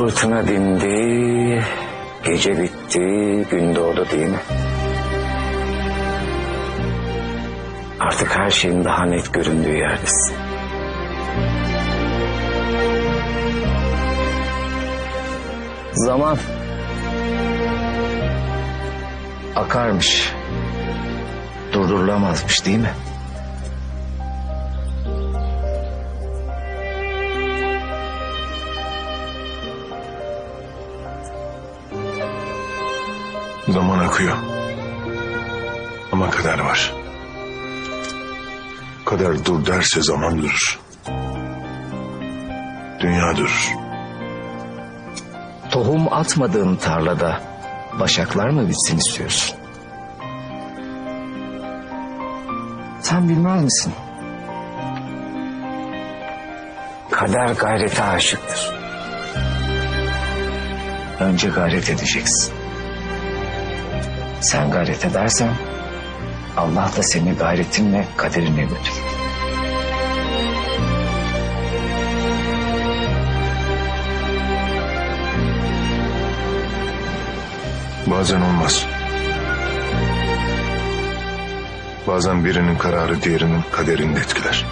Fırtına dindi, gece bitti, gün doğdu değil mi? Artık her şeyin daha net göründüğü yerdesin. Zaman akarmış, durdurulamazmış değil mi? Zaman akıyor. Ama kader var. Kader dur derse zaman durur. Dünya durur. Tohum atmadığın tarlada başaklar mı bitsin istiyorsun? Sen bilmez misin? Kader gayrete aşıktır. Önce gayret edeceksin. Sen gayret edersen Allah da seni gayretinle kaderine götürür. Bazen olmaz. Bazen birinin kararı diğerinin kaderini de etkiler.